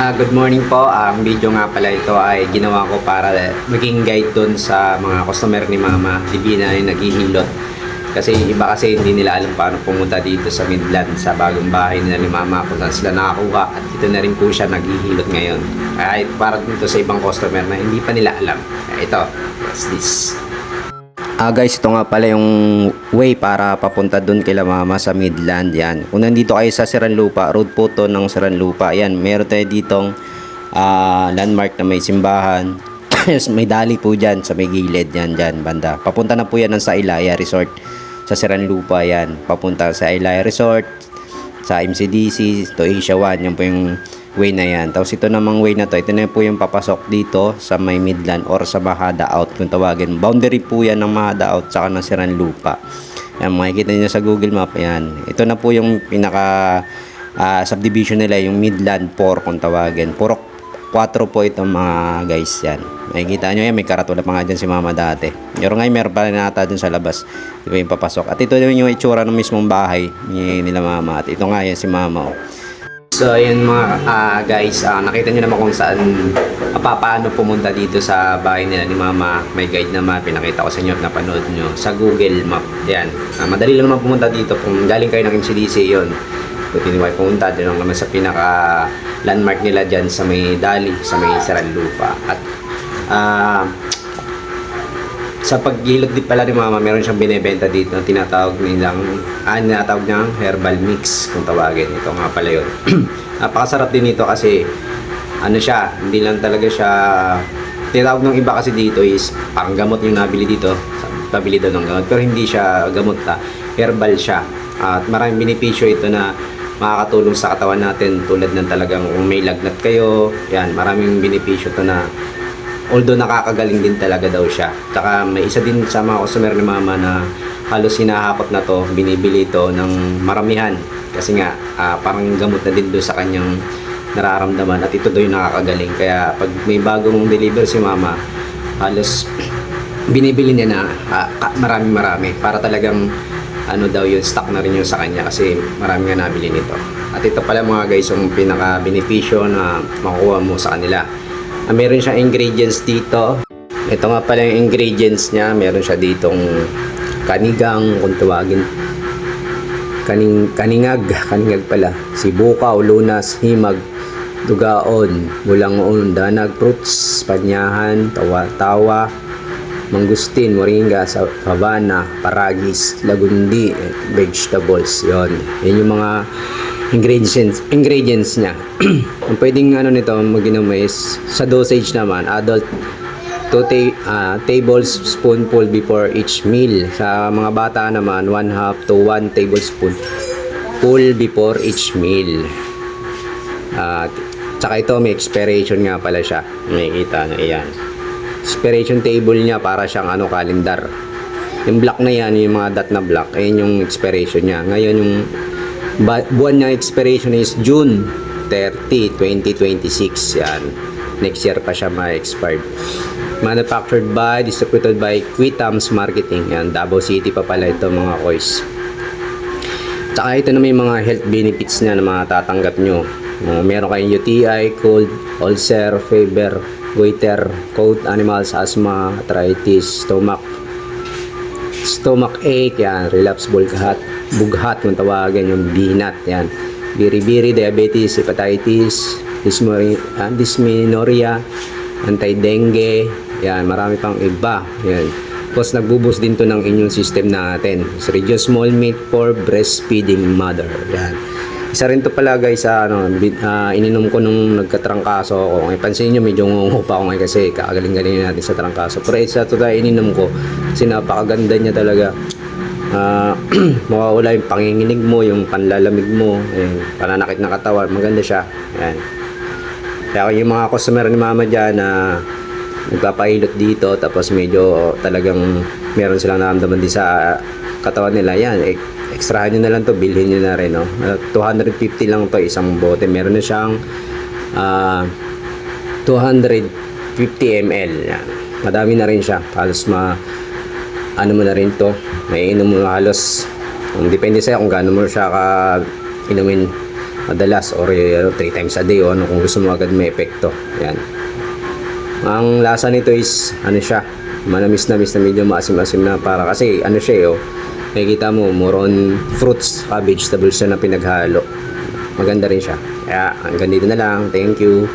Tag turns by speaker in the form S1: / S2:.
S1: Ah, good morning po. Ang video nga pala ito ay ginawa ko para maging guide doon sa mga customer ni Mama Divina na naghihilot. Kasi iba kasi hindi nila alam paano pumunta dito sa Midland sa bagong bahay nila ni Mama kung saan sila nakakuha at ito na rin po siya naghihilot ngayon. Kahit para dito sa ibang customer na hindi pa nila alam. Ito, what's this? Ah guys, ito nga pala yung way para papunta doon kila mama sa Midland yan. Kung nandito kayo sa Seranlupa, road po to ng Seranlupa. Yan, meron tayo ditong ah, landmark na may simbahan. may dali po dyan sa may gilid yan dyan banda. Papunta na po yan ng sa Ilaya Resort sa Seranlupa yan. Papunta sa Ilaya Resort, sa MCDC, to Asia 1, yan po yung way na yan. Tapos ito namang way na to, ito na po yung papasok dito sa may Midland or sa Mahada Out kung tawagin. Boundary po yan ng Mahada Out saka ng Siranlupa. Yan, makikita niyo sa Google Map yan. Ito na po yung pinaka ah, subdivision nila, yung Midland 4 kung tawagin. Puro 4 po ito mga guys yan. Makikita nyo yan, may karatula pa nga dyan si mama dati. Pero ngayon meron pa rin nata dun sa labas. Ito yung papasok. At ito yung itsura ng mismong bahay ni nila mama. At ito nga yan si mama. Oh. So ayun mga ah, guys, ah, nakita niyo naman kung saan ah, pa- paano pumunta dito sa bahay nila ni Mama. May guide naman, pinakita ko sa inyo at napanood nyo sa Google Map. Yan. Ah, madali lang naman pumunta dito kung galing kayo ng MCDC yon. Kung tiniway pumunta, doon lang naman sa pinaka landmark nila dyan sa may Dali, sa may Saranlupa. At ah, sa paghilot din pala ni Mama, meron siyang binebenta dito na tinatawag nilang, ah, tinatawag niyang herbal mix kung tawagin. Ito nga pala yun. Napakasarap din ito kasi, ano siya, hindi lang talaga siya, tinatawag ng iba kasi dito is panggamot yung nabili dito. Pabili daw ng gamot. Pero hindi siya gamot ta, herbal siya. At maraming benepisyo ito na makakatulong sa katawan natin tulad ng talagang kung may lagnat kayo, yan, maraming benepisyo to na although nakakagaling din talaga daw siya. Tsaka may isa din sa mga customer ni mama na halos hinahakot na to, binibili ito ng maramihan. Kasi nga, ah, parang gamot na din doon sa kanyang nararamdaman at ito daw yung nakakagaling. Kaya pag may bagong deliver si mama, halos binibili niya na ah, marami-marami para talagang ano daw yun, stock na rin yun sa kanya kasi marami nga nabili nito. At ito pala mga guys yung pinaka benepisyo na makuha mo sa kanila. Ah, meron siyang ingredients dito. Ito nga pala yung ingredients niya. Meron siya ditong kanigang, kung tawagin. Kaning, kaningag, kaningag pala. Sibukaw, lunas, himag, dugaon, bulangon, danag, fruits, panyahan, tawa-tawa, mangustin, moringa, sa havana, paragis, lagundi, eh, vegetables. Yon. Yan yung mga ingredients ingredients niya. Ang pwedeng ano nito maginom is sa dosage naman adult 2 ta- ah, tablespoonful before each meal. Sa mga bata naman 1 half to 1 tablespoon full before each meal. At tsaka ito may expiration nga pala siya. Makikita na iyan. Expiration table niya para siyang ano kalendar. Yung black na yan, yung mga dot na black, ayun yung expiration niya. Ngayon yung buwan niya expiration is June 30, 2026. Yan. Next year pa siya ma-expired. Manufactured by, distributed by Quitams Marketing. Yan, Davao City pa pala ito mga kois. Tsaka ito na may mga health benefits niya na mga tatanggap nyo. Uh, meron kayong UTI, cold, ulcer, fever, goiter, cold animals, asthma, arthritis, stomach, stomach ache, yan, relapse bughat, bughat kung tawagan yung binat, yan. Biri-biri, diabetes, hepatitis, ah, dysmenorrhea anti-dengue, yan, marami pang iba, yan. Tapos nagbubus din to ng immune system natin. So, reduce small meat for breastfeeding mother. Yan. Isa rin to pala guys sa ano, ah, ininom ko nung nagkatrangkaso ako. Ngayon pansin niyo medyo ngungo ako ngayon kasi kakagaling-galing natin sa trangkaso. Pero isa to tayo ininom ko kasi napakaganda niya talaga. Ah, mawawala yung panginginig mo, yung panlalamig mo, yung pananakit ng katawan. Maganda siya. Yan. Kaya yung mga customer ni mama dyan na nagpapahilot dito tapos medyo talagang meron silang naramdaman din sa katawan nila yan e- extrahan nyo na lang to bilhin nyo na rin no? Uh, 250 lang to isang bote meron na siyang ah, 250 ml yan. madami na rin siya halos ma ano mo na rin to may inom mo halos um, depende sa'yo kung gaano mo siya ka inumin madalas or 3 times a day o ano kung gusto mo agad may epekto. Yan. Ang lasa nito is ano siya, manamis namis na medyo maasim-asim na para kasi ano siya eh, oh. Makikita mo, more on fruits, vegetables siya na pinaghalo. Maganda rin siya. Kaya hanggang dito na lang. Thank you.